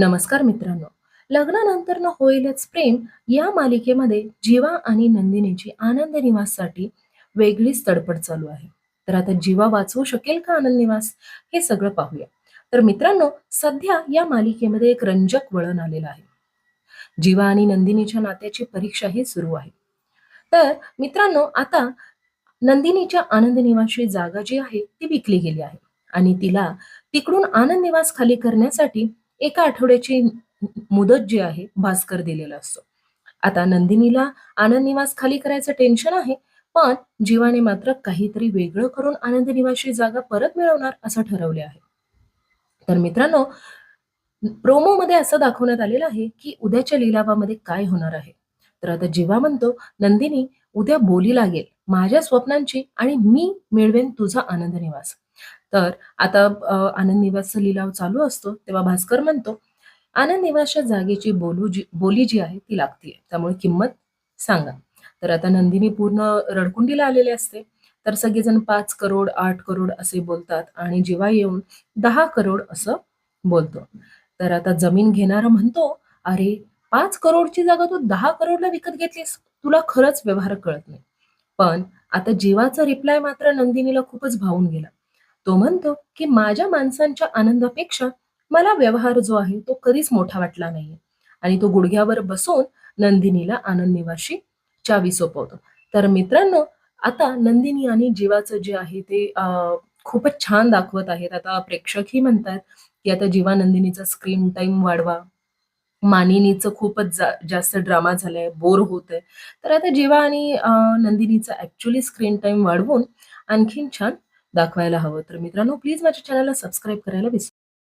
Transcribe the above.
नमस्कार मित्रांनो. लग्नानंतर न होईलच प्रेम या मालिकेमध्ये जीवा आणि नंदिनीची आनंद निवाससाठी वेगळीच तडपड चालू आहे. तर आता जीवा वाचवू शकेल का आनंद निवास? हे सगळं पाहूया. तर मित्रांनो सध्या या मालिकेमध्ये एक रंजक वळण आलेलं आहे. जीवा आणि नंदिनीच्या नात्याची परीक्षा ही सुरू आहे. तर मित्रांनो आता नंदिनीच्या आनंद निवासची जागा जी आहे ती विकली गेली आहे. आणि तिला तिकडून आनंद निवास खाली करण्यासाठी एका आठवड्याची मुदत जी आहे भास्कर दिलेला असतो. आता नंदिनीला आनंद निवास खाली करायचं टेन्शन आहे पण जीवाने मात्र काहीतरी वेगळं करून आनंद निवासची जागा परत मिळवणार असं ठरवले आहे. तर मित्रांनो प्रोमो मध्ये असं दाखवण्यात आलेलं आहे की उद्याच्या लिलावामध्ये काय होणार आहे. तर आता जीवा म्हणतो नंदिनी उद्या बोली लागेल माझ्या स्वप्नांची आणि मी मिळवेन तुझा आनंद निवास तर आता आनंद निवासचा लिलाव चालू असतो तेव्हा भास्कर म्हणतो आनंद निवासच्या जागेची बोलू जी बोली जी आहे ती लागतीये त्यामुळे किंमत सांगा. तर आता नंदिनी पूर्ण रडकुंडीला आलेले असते तर सगळेजण पाच करोड आठ करोड असे बोलतात आणि जेव्हा येऊन दहा करोड असं बोलतो. तर आता जमीन घेणारा म्हणतो अरे पाच करोडची जागा तू दहा करोडला विकत घेतलीस तुला खरंच व्यवहार कळत नाही. पण आता जीवाचा रिप्लाय मात्र नंदिनीला खूपच भावून गेला. तो म्हणतो की माझ्या माणसांच्या आनंदापेक्षा मला व्यवहार जो आहे तो कधीच मोठा वाटला नाहीये. आणि तो गुडघ्यावर बसून नंदिनीला आनंद निवाशी चावी सोपवतो. तर मित्रांनो आता नंदिनी आणि जीवाचं जे आहे ते खूपच छान दाखवत आहेत. आता प्रेक्षकही म्हणतात की आता जीवा नंदिनीचा स्क्रीन टाइम वाढवा. मानिनीचं खूपच जा, जास्त ड्रामा झालाय बोर होत आहे तर आता जीवा आणि नंदिनीचा ऍक्च्युली स्क्रीन टाइम वाढवून आणखीन छान दाखवायला हवं. तर मित्रांनो प्लीज माझ्या चॅनलला सबस्क्राईब करायला विसरू